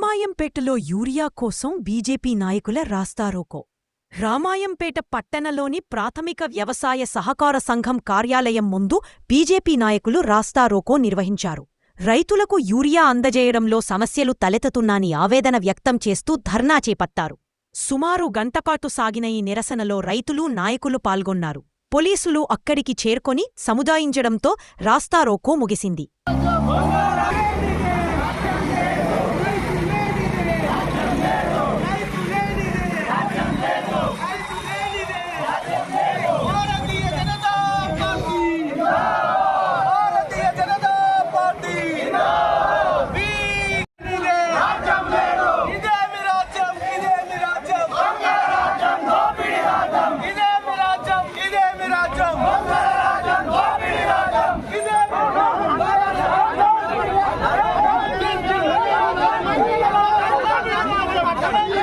రామాయంపేటలో urea కోసం BJP నాయకుల రాస్తారోకో. రామాయంపేట పట్టణలోని ప్రాథమిక వ్యవసాయ సహకార సంఘం కార్యాలయం ముందు బీజేపీ నాయకులు రాస్తారోకో నిర్వహించారు. రైతులకు యూరియా అందజేయడంలో సమస్యలు తలెత్తుతున్నాని ఆవేదన వ్యక్తం చేస్తూ ధర్నా చేపట్టారు. సుమారు గంటపాటు సాగిన ఈ నిరసనలో రైతులు నాయకులు పాల్గొన్నారు. పోలీసులు అక్కడికి చేర్కొని సముదాయించడంతో రాస్తారోకో ముగిసింది భారతీయ జనతా పార్టీ భారతీయ జనతా పార్టీ వీరిదే రాజ్యం లేదు ఇదే మీ రాజ్యం ఇదే మీ రాజ్యం రాజ్యం దోపిడీ రాజ్యం ఇదే మీ రాజ్యం ఇదే మీ రాజ్యం రాజ్యం దోపిడీ రాజ్యం ఇదే మీ కొంతమంది వైఖరి కొంతమంది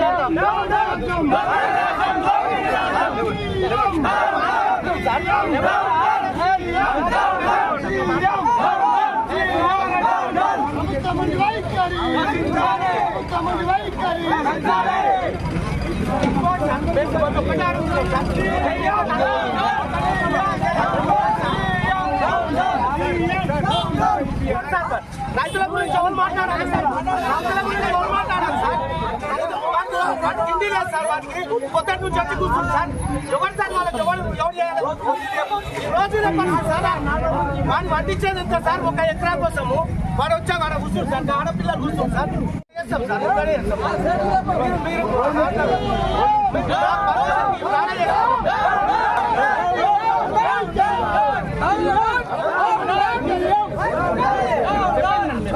వైఖరి రైతుల గురించి ఎవరు మాట్లాడాలి సార్? రైతుల గురించి ఎవరు మాట్లాడాలి సార్? సార్ నుంచి వచ్చి కూర్చుంది సార్ ఎవరు సార్ వాళ్ళకి ఎవరు ఎవరు చేయాలి ఈ రోజు చెప్పండి సార్ వాడిని పండించేది ఎంత సార్ ఒక ఎకరా కోసము వాడు వచ్చా వాడు కూర్చుంది సార్ ఆడపిల్లలు కూర్చుంది సార్ చేస్తాం సార్ ఇక్కడే చేస్తాం. మీరు- మీరు మీరు రానే చేస్తాం.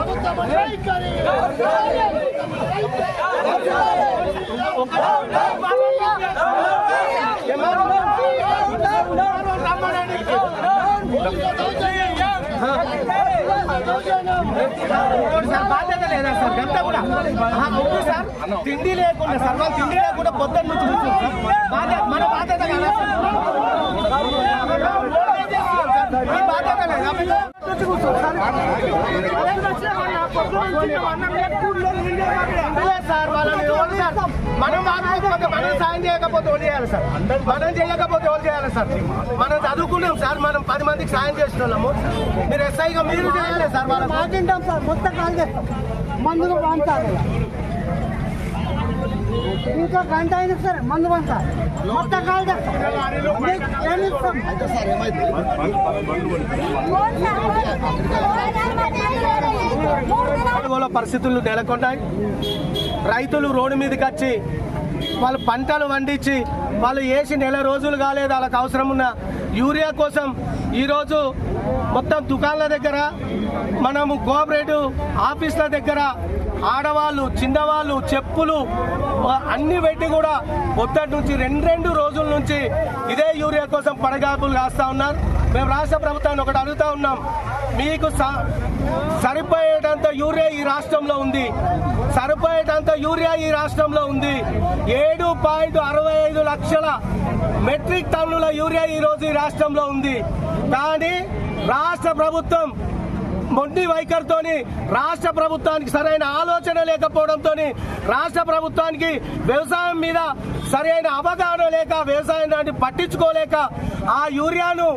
కొంతమంది వైఖరి సార్ బాధ్యత లేదా సార్? గంట కూడా. ముందు సార్. తిండి లేకుండా సార్ వాళ్ళు తిండి లేకుండా పొద్దున్న నుంచి కూర్చుంది బాధ్యత మన బాధ్యత కదా సార్ మీ బాధ్యత లేదా మీరు నుంచి కూర్చోండి సార్ లేదు సార్ వాళ్ళని ఎవరు సార్ మనం మాట్లాడకపోతే మనం సాయం చేయకపోతే ఎవరు చేయాలి సార్ మనం చేయకపోతే ఎవరు చేయాలి సార్ మనం చదువుకున్నాం సార్ మనం పది మందికి సాయం చేస్తున్నాము మీరు ఎస్ఐగా మీరు చేయాలి సార్ మనం మాటింటాం సార్ మొత్తం కాల్ చేస్తాం మందులు పంచాలి ఇంకా గంట అయినా సరే మందు పంట మొత్తం కాల్ పరిస్థితులు నెలకొన్నాయి. రైతులు రోడ్డు మీదకి వచ్చి వాళ్ళు పంటలు పండించి వాళ్ళు వేసి నెల రోజులు కాలేదు వాళ్ళకి అవసరం ఉన్న యూరియా కోసం ఈరోజు మొత్తం దుకాణాల దగ్గర మనము కోఆపరేటివ్ ఆఫీసుల దగ్గర ఆడవాళ్ళు చిన్నవాళ్ళు చెప్పులు అన్ని పెట్టి కూడా పొద్దుటి నుంచి రెండు రెండు రోజుల నుంచి ఇదే యూరియా కోసం పడగాపులు కాస్తా ఉన్నారు. మేము రాష్ట్ర ప్రభుత్వాన్ని ఒకటి అడుగుతా ఉన్నాం. మీకు స- సరిపోయేటంత యూరియా ఈ రాష్ట్రంలో ఉంది. సరిపోయేటంత యూరియా ఈ రాష్ట్రంలో ఉంది. ఏడు పాయింట్ అరవై ఐదు లక్షల మెట్రిక్ టన్నుల యూరియా ఈ రోజు ఈ రాష్ట్రంలో ఉంది. కానీ రాష్ట్ర ప్రభుత్వం మొండి వైఖరితోని రాష్ట్ర ప్రభుత్వానికి సరైన ఆలోచన లేకపోవడంతో రాష్ట్ర ప్రభుత్వానికి వ్యవసాయం మీద సరైన అవగాహన లేక వ్యవసాయం దాన్ని పట్టించుకోలేక ఆ యూరియాను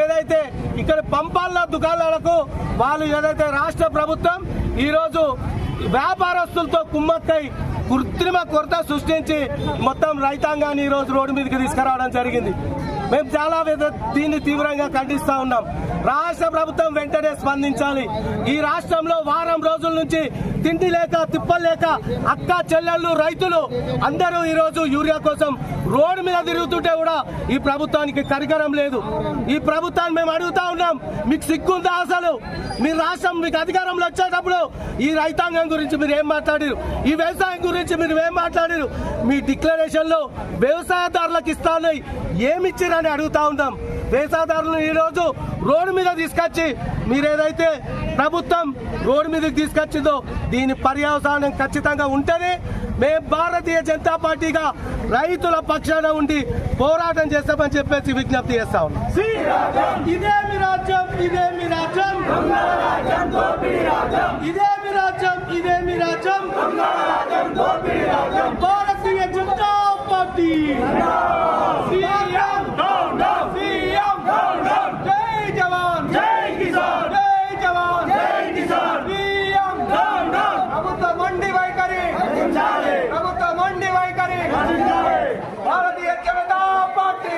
ఏదైతే ఇక్కడ పంపాల దుకాణాలకు వాళ్ళు ఏదైతే రాష్ట్ర ప్రభుత్వం ఈరోజు వ్యాపారస్తులతో కుమ్మక్కై కృత్రిమ కొరత సృష్టించి మొత్తం రైతాంగాన్ని ఈరోజు రోడ్డు మీదకి తీసుకురావడం జరిగింది. మేము చాలా దీన్ని తీవ్రంగా ఖండిస్తా ఉన్నాం. రాష్ట్ర ప్రభుత్వం వెంటనే స్పందించాలి. ఈ రాష్ట్రంలో వారం రోజుల నుంచి తిండి లేక తిప్పలు లేక అక్క చెల్లెళ్ళు రైతులు అందరూ ఈరోజు యూరియా కోసం రోడ్డు మీద తిరుగుతుంటే కూడా ఈ ప్రభుత్వానికి కరికరం లేదు. ఈ ప్రభుత్వాన్ని మేము అడుగుతా ఉన్నాం. మీకు సిగ్గుందా అసలు? మీ రాష్ట్రం మీకు అధికారంలో వచ్చేటప్పుడు ఈ రైతాంగం గురించి మీరు ఏం మాట్లాడారు? ఈ వ్యవసాయం గురించి మీరు ఏం మాట్లాడారు? మీ డిక్లరేషన్లో వ్యవసాయదారులకు వ్యవసాయదారులకు ఇస్తానని ఏమిచ్చిరని అడుగుతా ఉన్నాం వేసాదారులను ఈరోజు రోడ్డు మీద తీసుకొచ్చి మీరేదైతే ప్రభుత్వం రోడ్డు మీదకి తీసుకొచ్చిందో దీని పర్యవసానం ఖచ్చితంగా ఉంటుంది మేము భారతీయ జనతా పార్టీగా రైతుల పక్షాన ఉండి పోరాటం చేస్తామని చెప్పేసి విజ్ఞప్తి చేస్తా ఉన్నాం. ఇదే మీ రాజ్యం ఇదే మీ రాజ్యం. ఇదే మీ రాజ్యం ఇదే మీ రాజ్యం. భారతీయ జనతా పార్టీ సీఎం సీఎం జై జవాన్ జై కిసాన్ జై జవాన్ జై కిసాన్ సీఎం ప్రభుత్వ మండి వైఖరి ప్రభుత్వ మండి వైఖరి భారతీయ జనతా పార్టీ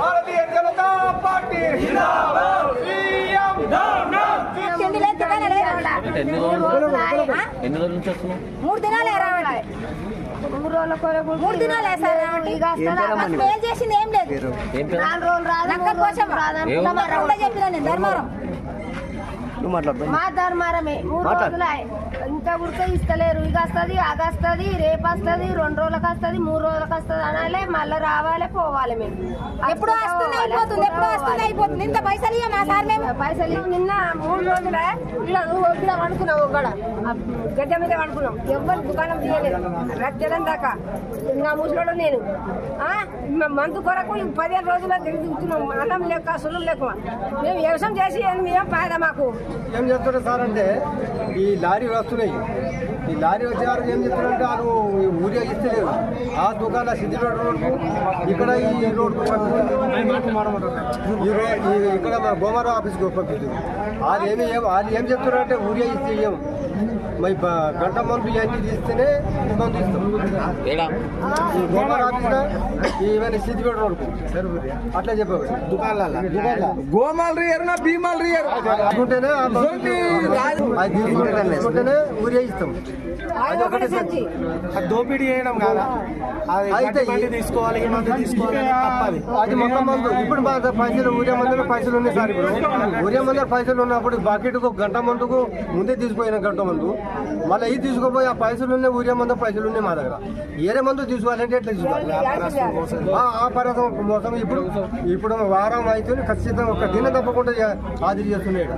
భారతీయ జనతా పార్టీ సీఎం తిండి లేదు, దుకాణం ఎన్ని రోజులు ఎన్ని రోజుల నుంచి వస్తున్నావు? మూడు దినాలే రావాలి మూడు రోజుల కొరకు మూడు దినాలే సార్ ఇక వస్తారా? అసలు ఏం చేసింది ఏం లేదు. ఏం పేరు? నాలుగు రోజులు రాదు నక్క కోసం ఏం? ధర్మారం చెప్పిన నేను ధర్మారం. మా ధర్మారమే మూడు రోజులు ఇంకా ఉడక ఇస్తలేరు. ఇక వస్తుంది ఆగ వస్తుంది రేపు వస్తుంది రెండు రోజులకు వస్తుంది మూడు రోజులకు వస్తుంది అనాలే మళ్ళీ రావాలి పోవాలి మేము. ఎప్పుడు వస్తుంది అయిపోతుంది ఎప్పుడు వస్తుంది అయిపోతుంది. ఇంత పైసలు సార్ మేము? పైసలు నిన్న మూడు రోజులే ఇలా నువ్వు ఇక్కడ వండుకున్నావు ఒకడ గడ్డ మీద వండుకున్నాం. ఎవరు దుకాణం తీయలేదు. రద్దెలం దాకా. నా ముసలోడు నేను. ఆ, మ- మందు కొరకు ఈ పదిహేను రోజుల్లో తిరుగుతున్నాం అన్నం లేక సున్నం లేక. మేము వ్యవసాయం చేసి మేము పాద మాకు? ఏం చేస్తారు సార్ అంటే ఈ లారీ వస్తున్నాయి ఈ లారీ వచ్చేవారు ఏం చెప్తున్నారంటే వాళ్ళు ఈ ఊరియా ఇస్తలేరు ఆ దుకాణ సిద్ధి రోడ్ రోడ్కు ఇక్కడ ఈ రోడ్కు ఈ రో ఇక్కడ గోమారావు ఆఫీస్కి పంపిస్తారు వాళ్ళు ఏమి ఏం- వాళ్ళు ఏం చెప్తున్నారంటే ఊరియా ఇస్తే ఇయ్యం. మరి గంట మందు ఇవన్నీ తీస్తేనే మందు ఇస్తాం. ఆఫీస్లో ఈవెన్ సిద్దిపేట రోడ్కు అట్లా చెప్పారు దుకాణాల దుకాణాల గోమాల్ రియర్ నా భీమాల్ రియర్? తీసుకుంటేనే అది ఇస్తాం దోపిడీ చేయడం కాదా? అయితే తీసుకోవాలి ఈ మందు తీసుకోవాలి తప్పది. అది మొత్తం మందు. ఇప్పుడు మా పైసలు ఊరియా మందులో పైసలు ఉన్నాయి సార్ ఇప్పుడు. ఊరియా మందులో పైసలు ఉన్నప్పుడు బకెట్కు గంట మందుకు ముందే తీసుకుపోయిన గంట మందు మళ్ళీ ఇది తీసుకుపోయి ఆ పైసలు ఉన్నాయి ఊరియా మందు పైసలు ఉన్నాయి మా దగ్గర. ఏరే మందు తీసుకోవాలంటే ఎట్లా తీసుకోవాలి? ఆ పర్వతం మొత్తం ఇప్పుడు ఇప్పుడు వారం అయితే ఖచ్చితంగా ఒక దిన తప్పకుండా హాజరు చేస్తున్నాడు.